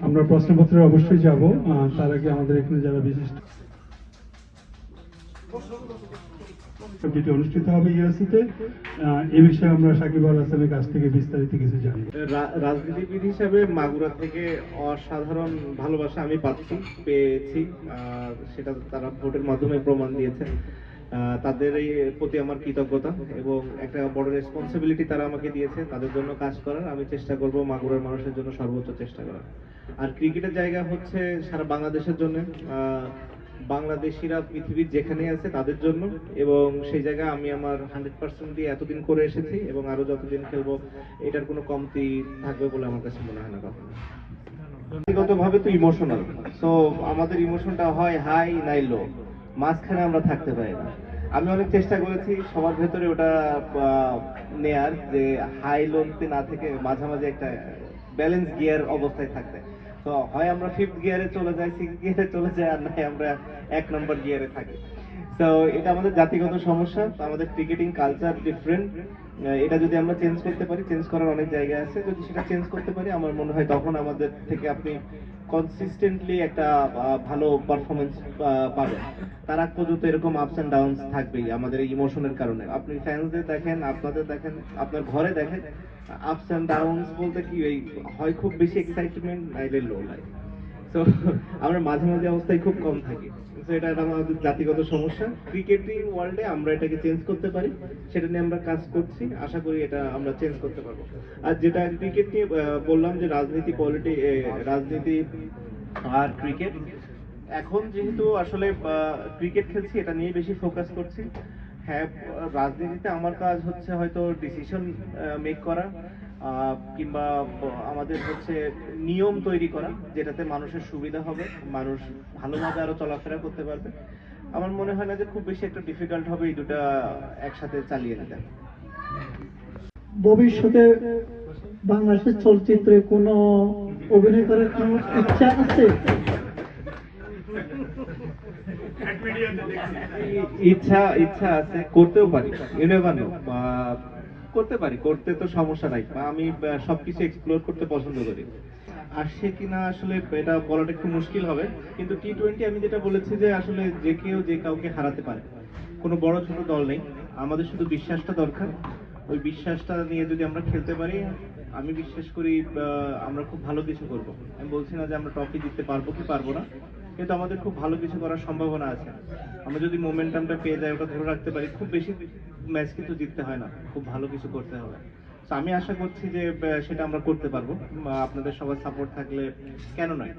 আমরা প্রশ্নপত্রে অবশ্যই যাব তার আগে আমাদের এখানে যারা বিশিষ্ট যেটি অনুষ্ঠিত হবে ইউএসিতে এ বিষয়ে আমরা সাকিব আল হাসানের কাছ থেকে বিস্তারিত কিছু জানব রা- রাজনীতিবিদ হিসাবে মাগুরা থেকে অসাধারণ ভালোবাসা আমি পাচ্ছি পেয়েছি আর সেটা তারা ভোটের মাধ্যমে প্রমাণ দিয়েছে। আহ, তাদের প্রতি আমার কৃতজ্ঞতা এবং একটা বড় রেসপন্সিবিলিটি তারা আমাকে দিয়েছে তাদের জন্য কাজ করার। আমি চেষ্টা করব মাগুরার মানুষের জন্য সর্বোচ্চ চেষ্টা করার। আর ক্রিকেটের জায়গা হচ্ছে সারা বাংলাদেশের জন্য। বাংলাদেশিরা পৃথিবীর যেখানে আছে তাদের জন্য এবং সেই জায়গায় আমি আমার হান্ড্রেড পার্সেন্ট দিয়ে এতদিন করে এসেছি এবং আরও যতদিন খেলব এটার কোনো কমতি থাকবে বলে আমার কাছে মনে হয় না কখনো। ব্যক্তিগতভাবে তো ইমোশনাল সো আমাদের ইমোশনটা হয় হাই নাই লো মাঝখানে আমরা থাকতে পারি না। আমি অনেক চেষ্টা করেছি, সবার ভেতরে ওটা নেয়ার যে হাই লোতে না থেকে মাঝামাঝি একটা ব্যালেন্স গিয়ার অবস্থায় থাকতে। তো হয় আমরা ফিফথ গিয়ারে চলে যাই সিক্স গিয়ারে চলে যাই, আর নাই আমরা এক নম্বর গিয়ারে থাকি। তো এটা আমাদের জাতিগত সমস্যা আমাদের ক্রিকেটিং কালচার ডিফারেন্ট এটা যদি আমরা চেঞ্জ করতে পারি চেঞ্জ করার অনেক জায়গা আছে। যদি সেটা চেঞ্জ করতে পারি, আমার মনে হয় তখন আমাদের থেকে আপনি কনসিস্টেন্টলি একটা ভালো পারফরমেন্স পাবেন। তার আগ পর্যন্ত এরকম আপস অ্যান্ড ডাউনস থাকবেই আমাদের ইমোশনের কারণে। আপনি ফ্যান্সদের দেখেন, আপনাদের দেখেন, আপনার ঘরে দেখেন আপস অ্যান্ড ডাউনস বলতে কি, এই হয় খুব বেশি এক্সাইটমেন্ট নাইলে লো লাইফ তো আমরা মাঝে মাঝে অবস্থায় খুব কম থাকি। তো এটা আমাদের জাতিগত সমস্যা। ক্রিকেটিং ওয়ার্ল্ডে আমরা এটাকে চেঞ্জ করতে পারি, সেটা নিয়ে আমরা কাজ করছি। আশা করি এটা আমরা চেঞ্জ করতে পারব। আর যেটা ক্রিকেট নিয়ে বললাম যে রাজনীতি পলিটি রাজনীতি আর ক্রিকেট এখন যেহেতু আসলে ক্রিকেট খেলছি, এটা নিয়ে বেশি ফোকাস করছি। হ্যাঁ রাজনীতিতে আমার কাজ হচ্ছে হয়তো ডিসিশন মেক করা। কিংবা আমাদের হচ্ছে নিয়ম তৈরি করা যেটাতে মানুষের সুবিধা হবে মানুষ ভালোভাবে আরও চলাফেরা করতে পারবে। আমার মনে হয় না যে খুব বেশি একটা ডিফিকাল্ট হবে এই দুটা একসাথে চালিয়ে নিতে। ভবিষ্যতে বাংলাদেশের চলচ্চিত্রে কোনো অভিনয় করার কোনো ইচ্ছা আছে? ইচ্ছা ইচ্ছা আছে করতেও পারি। ইউ নেভার নো করতে পারি, করতে তো সমস্যা নাই আমি সবকিছু এক্সপ্লোর করতে পছন্দ করি। আসছে কিনা আসলে এটা বলাটা একটু মুশকিল হবে, কিন্তু টি টোয়েন্টি আমি যেটা বলেছি যে আসলে যে কেউ যে কাউকে হারাতে পারে। কোনো বড় ছোট দল নেই, আমাদের শুধু বিশ্বাসটা দরকার। ওই বিশ্বাসটা নিয়ে যদি আমরা খেলতে পারি, আমি বিশ্বাস করি আমরা খুব ভালো কিছু করব। আমি বলছি না যে আমরা ট্রফি জিততে পারব কি পারব না, কিন্তু আমাদের খুব ভালো কিছু করার সম্ভাবনা আছে। আমরা যদি মোমেন্টামটা পেয়ে যাই, ওটা ধরে রাখতে পারি, খুব বেশি ম্যাচ কিন্তু জিততে হয় না, খুব ভালো কিছু করতে হবে। তো আমি আশা করছি যে সেটা আমরা করতে পারব। আপনাদের সবার সাপোর্ট থাকলে কেন নয়?